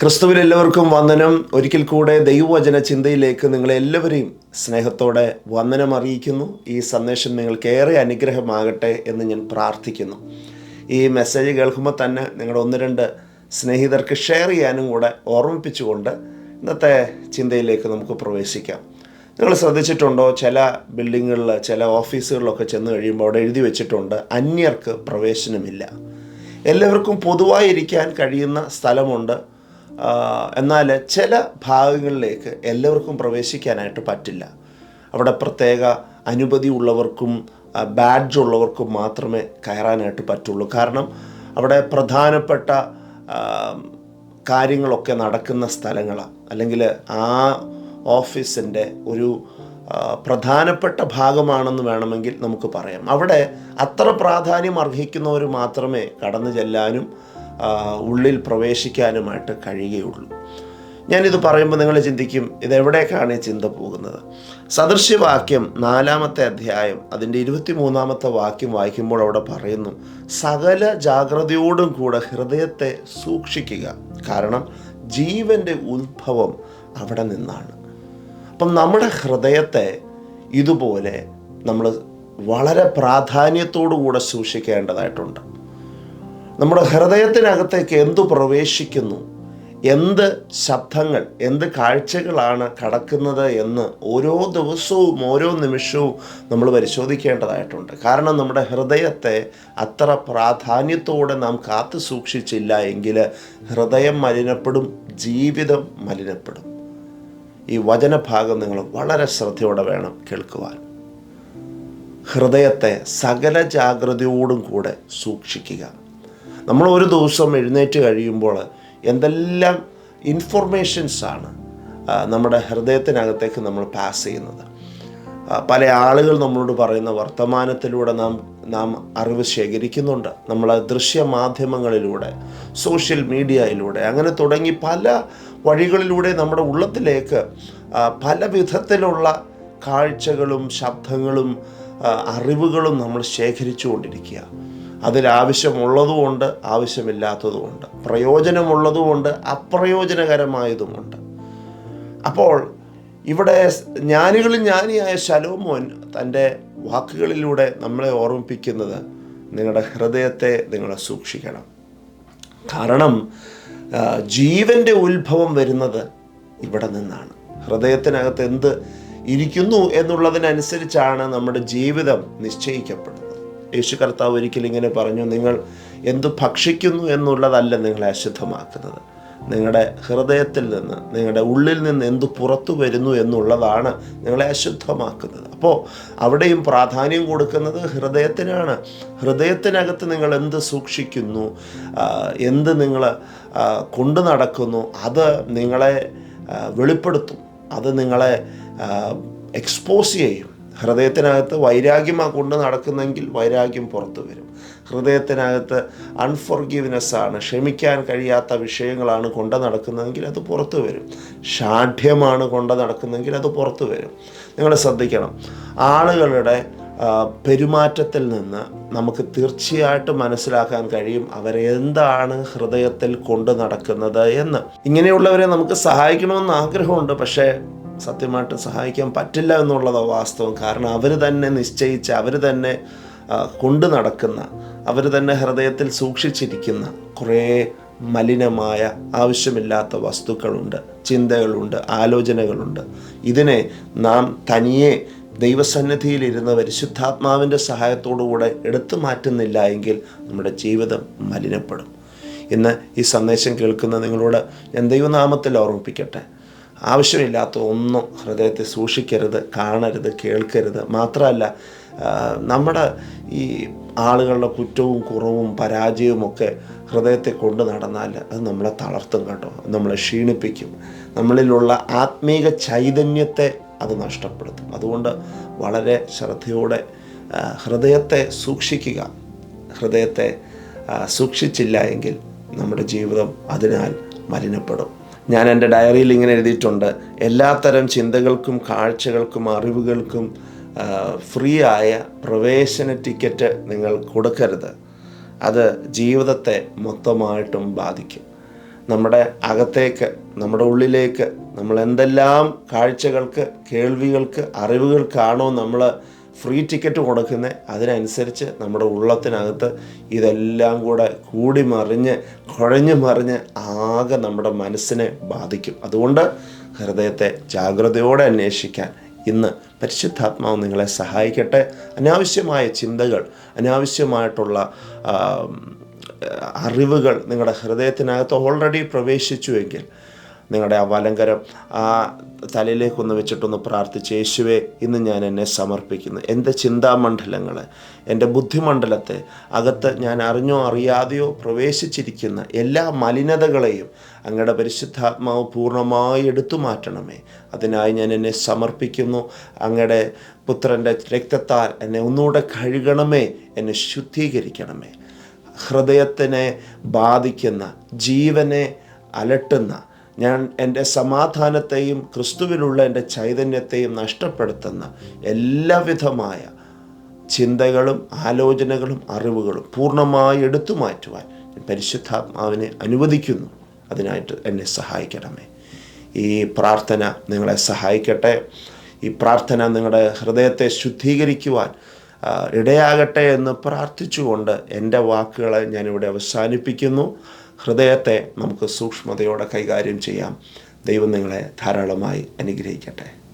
ക്രിസ്തുവിൽ എല്ലാവർക്കും വന്ദനം. ഒരിക്കൽ കൂടെ ദൈവവചന ചിന്തയിലേക്ക് നിങ്ങളെല്ലാവരെയും സ്നേഹത്തോടെ വന്ദനം അറിയിക്കുന്നു. ഈ സന്ദേശം നിങ്ങൾക്ക് ഏറെ അനുഗ്രഹമാകട്ടെ എന്ന് ഞാൻ പ്രാർത്ഥിക്കുന്നു. ഈ മെസ്സേജ് കേൾക്കുമ്പോൾ തന്നെ നിങ്ങളുടെ ഒന്ന് രണ്ട് സ്നേഹിതർക്ക് ഷെയർ ചെയ്യാനും കൂടെ ഓർമ്മിപ്പിച്ചുകൊണ്ട് ഇന്നത്തെ ചിന്തയിലേക്ക് നമുക്ക് പ്രവേശിക്കാം. നിങ്ങൾ ശ്രദ്ധിച്ചിട്ടുണ്ടോ? ചില ബിൽഡിങ്ങുകളിൽ ചില ഓഫീസുകളിലൊക്കെ ചെന്ന് കഴിയുമ്പോൾ അവിടെ എഴുതി വെച്ചിട്ടുണ്ട് അന്യർക്ക് പ്രവേശനമില്ല. എല്ലാവർക്കും പൊതുവായിരിക്കാൻ കഴിയുന്ന സ്ഥലമുണ്ട്. എന്നാൽ ചില ഭാഗങ്ങളിലേക്ക് എല്ലാവർക്കും പ്രവേശിക്കാനായിട്ട് പറ്റില്ല. അവിടെ പ്രത്യേക അനുമതി ഉള്ളവർക്കും ബാഡ്ജ് ഉള്ളവർക്കും മാത്രമേ കയറാനായിട്ട് പറ്റുള്ളൂ. കാരണം അവിടെ പ്രധാനപ്പെട്ട കാര്യങ്ങളൊക്കെ നടക്കുന്ന സ്ഥലങ്ങളാണ് അല്ലെങ്കിൽ ആ ഓഫീസിന്റെ ഒരു പ്രധാനപ്പെട്ട ഭാഗമാണെന്ന് വേണമെങ്കിൽ നമുക്ക് പറയാം. അവിടെ അത്ര പ്രാധാന്യം അർഹിക്കുന്നവർ മാത്രമേ കടന്നു ചെല്ലാനും ഉള്ളിൽ പ്രവേശിക്കാനുമായിട്ട് കഴിയുകയുള്ളൂ. ഞാനിത് പറയുമ്പോൾ നിങ്ങൾ ചിന്തിക്കും ഇതെവിടേക്കാണ് ഈ ചിന്ത പോകുന്നത്? സദൃശ്യവാക്യം നാലാമത്തെ അധ്യായം അതിന്റെ ഇരുപത്തി മൂന്നാമത്തെ വാക്യം വായിക്കുമ്പോൾ അവിടെ പറയുന്നു സകല ജാഗ്രതയോടും കൂടെ ഹൃദയത്തെ സൂക്ഷിക്കുക കാരണം ജീവന്റെ ഉത്ഭവം അവിടെ നിന്നാണ്. അപ്പം നമ്മുടെ ഹൃദയത്തെ ഇതുപോലെ നമ്മൾ വളരെ പ്രാധാന്യത്തോടു കൂടെ സൂക്ഷിക്കേണ്ടതായിട്ടുണ്ട്. നമ്മുടെ ഹൃദയത്തിനകത്തേക്ക് എന്തു പ്രവേശിക്കുന്നു? എന്ത് ശബ്ദങ്ങൾ എന്ത് കാഴ്ചകളാണ് കടക്കുന്നത് എന്ന് ഓരോ ദിവസവും ഓരോ നിമിഷവും നമ്മൾ പരിശോധിക്കേണ്ടതായിട്ടുണ്ട്. കാരണം നമ്മുടെ ഹൃദയത്തെ അത്ര പ്രാധാന്യത്തോടെ നാം കാത്തു സൂക്ഷിച്ചില്ല എങ്കിൽ ഹൃദയം മലിനപ്പെടും ജീവിതം മലിനപ്പെടും. ഈ വചനഭാഗം നിങ്ങൾ വളരെ ശ്രദ്ധയോടെ വേണം കേൾക്കുവാൻ. ഹൃദയത്തെ സകല ജാഗ്രതയോടും കൂടെ സൂക്ഷിക്കുക. നമ്മൾ ഒരു ദിവസം എഴുന്നേറ്റ് കഴിയുമ്പോൾ എന്തെല്ലാം ഇൻഫർമേഷൻസാണ് നമ്മുടെ ഹൃദയത്തിനകത്തേക്ക് നമ്മൾ പാസ് ചെയ്യുന്നത്. പല ആളുകൾ നമ്മളോട് പറയുന്ന വർത്തമാനത്തിലൂടെ നാം നാം അറിവ് ശേഖരിക്കുന്നുണ്ട്. നമ്മൾ ദൃശ്യ മാധ്യമങ്ങളിലൂടെ സോഷ്യൽ മീഡിയയിലൂടെ അങ്ങനെ തുടങ്ങി പല വഴികളിലൂടെ നമ്മുടെ ഉള്ളത്തിലേക്ക് പല വിധത്തിലുള്ള കാഴ്ചകളും ശബ്ദങ്ങളും അറിവുകളും നമ്മൾ ശേഖരിച്ചു കൊണ്ടിരിക്കുക അതിലാവശ്യമുള്ളതുമുണ്ട് ആവശ്യമില്ലാത്തതുമുണ്ട് പ്രയോജനമുള്ളതുമുണ്ട് അപ്രയോജനകരമായതുമുണ്ട് അപ്പോൾ ഇവിടെ ജ്ഞാനികളിൽ ജ്ഞാനിയായ ശലോമോൻ തന്റെ വാക്കുകളിലൂടെ നമ്മളെ ഓർമ്മിപ്പിക്കുന്നത് നിങ്ങളുടെ ഹൃദയത്തെ നിങ്ങൾ സൂക്ഷിക്കണം. കാരണം ജീവന്റെ ഉത്ഭവം വരുന്നത് ഇവിടെ നിന്നാണ്. ഹൃദയത്തിനകത്ത് എന്ത് ഇരിക്കുന്നു എന്നുള്ളതിനനുസരിച്ചാണ് നമ്മുടെ ജീവിതം നിശ്ചയിക്കപ്പെടുന്നത്. യേശു കർത്താവ് ഒരിക്കലും ഇങ്ങനെ പറഞ്ഞു നിങ്ങൾ എന്തു ഭക്ഷിക്കുന്നു എന്നുള്ളതല്ല നിങ്ങളെ അശുദ്ധമാക്കുന്നത്. നിങ്ങളുടെ ഹൃദയത്തിൽ നിന്ന് നിങ്ങളുടെ ഉള്ളിൽ നിന്ന് എന്തു പുറത്തു വരുന്നു എന്നുള്ളതാണ് നിങ്ങളെ അശുദ്ധമാക്കുന്നത്. അപ്പോൾ അവിടെയും പ്രാധാന്യം കൊടുക്കുന്നത് ഹൃദയത്തിനാണ്. ഹൃദയത്തിനകത്ത് നിങ്ങൾ എന്ത് സൂക്ഷിക്കുന്നു എന്ത് നിങ്ങൾ കൊണ്ടു നടക്കുന്നു അത് നിങ്ങളെ വെളിപ്പെടുത്തും. അത് നിങ്ങളെ എക്സ്പോസ് ചെയ്യും. ഹൃദയത്തിനകത്ത് വൈരാഗ്യമാണ് കൊണ്ട് നടക്കുന്നെങ്കിൽ വൈരാഗ്യം പുറത്തു വരും. ഹൃദയത്തിനകത്ത് അൺഫോർഗീവ്നെസ് ആണ്. ക്ഷമിക്കാൻ കഴിയാത്ത വിഷയങ്ങളാണ് കൊണ്ട് നടക്കുന്നതെങ്കിൽ അത് പുറത്തു വരും. ഷാഠ്യമാണ് കൊണ്ട് നടക്കുന്നതെങ്കിൽ അത് പുറത്തു വരും. നിങ്ങൾ ശ്രദ്ധിക്കണം. ആളുകളുടെ പെരുമാറ്റത്തിൽ നിന്ന് നമുക്ക് തീർച്ചയായിട്ടും മനസ്സിലാക്കാൻ കഴിയും അവരെന്താണ് ഹൃദയത്തിൽ കൊണ്ടു നടക്കുന്നത് എന്ന്. ഇങ്ങനെയുള്ളവരെ നമുക്ക് സഹായിക്കണമെന്ന് ആഗ്രഹമുണ്ട്. പക്ഷേ സത്യമായിട്ട് സഹായിക്കാൻ പറ്റില്ല എന്നുള്ളത് വാസ്തവം. കാരണം അവർ തന്നെ നിശ്ചയിച്ച് അവർ തന്നെ കൊണ്ടു നടക്കുന്ന അവർ തന്നെ ഹൃദയത്തിൽ സൂക്ഷിച്ചിരിക്കുന്ന കുറേ മലിനമായ ആവശ്യമില്ലാത്ത വസ്തുക്കളുണ്ട് ചിന്തകളുണ്ട് ആലോചനകളുണ്ട്. ഇതിനെ നാം തനിയെ ദൈവസന്നിധിയിലിരുന്ന് പരിശുദ്ധാത്മാവിന്റെ സഹായത്തോടുകൂടെ എടുത്തു മാറ്റുന്നില്ല എങ്കിൽ നമ്മുടെ ജീവിതം മലിനപ്പെടും. ഇന്ന് ഈ സന്ദേശം കേൾക്കുന്ന നിങ്ങളോട് ഞാൻ ദൈവനാമത്തിൽ ഓർമ്മിപ്പിക്കട്ടെ. ആവശ്യമില്ലാത്ത ഒന്നും ഹൃദയത്തെ സൂക്ഷിക്കരുത് കാണരുത് കേൾക്കരുത്. മാത്രമല്ല നമ്മുടെ ഈ ആളുകളുടെ കുറ്റവും കുറവും പരാജയവും ഒക്കെ ഹൃദയത്തെ കൊണ്ട് നടന്നാൽ അത് നമ്മളെ തളർത്തും കേട്ടോ. നമ്മളെ ക്ഷീണിപ്പിക്കും. നമ്മളിലുള്ള ആത്മീക ചൈതന്യത്തെ അത് നഷ്ടപ്പെടുത്തും. അതുകൊണ്ട് വളരെ ശ്രദ്ധയോടെ ഹൃദയത്തെ സൂക്ഷിക്കുക. ഹൃദയത്തെ സൂക്ഷിച്ചില്ല എങ്കിൽ നമ്മുടെ ജീവിതം അതിനാൽ മലിനപ്പെടും. ഞാൻ എന്റെ ഡയറിയിൽ ഇങ്ങനെ എഴുതിയിട്ടുണ്ട് എല്ലാത്തരം ചിന്തകൾക്കും കാഴ്ചകൾക്കും അറിവുകൾക്കും ഫ്രീ ആയ പ്രവേശന ടിക്കറ്റ് നിങ്ങൾ കൊടുക്കരുത്. അത് ജീവിതത്തെ മൊത്തമായിട്ടും ബാധിക്കും. നമ്മുടെ അകത്തേക്ക് നമ്മുടെ ഉള്ളിലേക്ക് നമ്മൾ എന്തെല്ലാം കാഴ്ചകൾക്ക് കേൾവികൾക്ക് അറിവുകൾക്കാണോ നമ്മൾ ഫ്രീ ടിക്കറ്റ് കൊടുക്കുന്നത് അതിനനുസരിച്ച് നമ്മുടെ ഉള്ളത്തിനകത്ത് ഇതെല്ലാം കൂടെ കൂടി മറിഞ്ഞ് കുഴഞ്ഞു മറിഞ്ഞ് ആകെ നമ്മുടെ മനസ്സിനെ ബാധിക്കും. അതുകൊണ്ട് ഹൃദയത്തെ ജാഗ്രതയോടെ അന്വേഷിക്കാൻ ഇന്ന് പരിശുദ്ധാത്മാവ് നിങ്ങളെ സഹായിക്കട്ടെ. അനാവശ്യമായ ചിന്തകൾ അനാവശ്യമായിട്ടുള്ള അറിവുകൾ നിങ്ങളുടെ ഹൃദയത്തിനകത്ത് ഓൾറെഡി പ്രവേശിച്ചുവെങ്കിൽ നിങ്ങളുടെ ആ വലങ്കരം ആ തലയിലേക്കൊന്ന് വെച്ചിട്ടൊന്ന് പ്രാർത്ഥിച്ച് യേശുവെ ഇന്ന് ഞാൻ എന്നെ സമർപ്പിക്കുന്നു. എന്റെ ചിന്താമണ്ഡലങ്ങൾ എന്റെ ബുദ്ധിമണ്ഡലത്തെ അകത്ത് ഞാൻ അറിഞ്ഞോ അറിയാതെയോ പ്രവേശിച്ചിരിക്കുന്ന എല്ലാ മലിനതകളെയും അങ്ങയുടെ പരിശുദ്ധാത്മാവ് പൂർണമായി എടുത്തു മാറ്റണമേ. അതിനായി ഞാൻ എന്നെ സമർപ്പിക്കുന്നു. അങ്ങയുടെ പുത്രന്റെ രക്തത്താൽ എന്നെ ഒന്നുകൂടെ കഴുകണമേ എന്നെ ശുദ്ധീകരിക്കണമേ. ഹൃദയത്തിനെ ബാധിക്കുന്ന ജീവനെ അലട്ടുന്ന ഞാൻ എന്റെ സമാധാനത്തെയും ക്രിസ്തുവിലുള്ള എന്റെ ചൈതന്യത്തെയും നഷ്ടപ്പെടുത്തുന്ന എല്ലാവിധമായ ചിന്തകളും ആലോചനകളും അറിവുകളും പൂർണമായി എടുത്തു മാറ്റുവാൻ പരിശുദ്ധാത്മാവിനെ അനുവദിക്കുന്നു. അതിനായിട്ട് എന്നെ സഹായിക്കണമേ. ഈ പ്രാർത്ഥന നിങ്ങളെ സഹായിക്കട്ടെ. ഈ പ്രാർത്ഥന നിങ്ങളുടെ ഹൃദയത്തെ ശുദ്ധീകരിക്കുവാൻ ഇടയാകട്ടെ എന്ന് പ്രാർത്ഥിച്ചുകൊണ്ട് എന്റെ വാക്കുകളെ ഞാനിവിടെ അവസാനിപ്പിക്കുന്നു. ഹൃദയത്തെ നമുക്ക് സൂക്ഷ്മതയോടെ കൈകാര്യം ചെയ്യാം. ദൈവം നിങ്ങളെ ധാരാളമായി അനുഗ്രഹിക്കട്ടെ.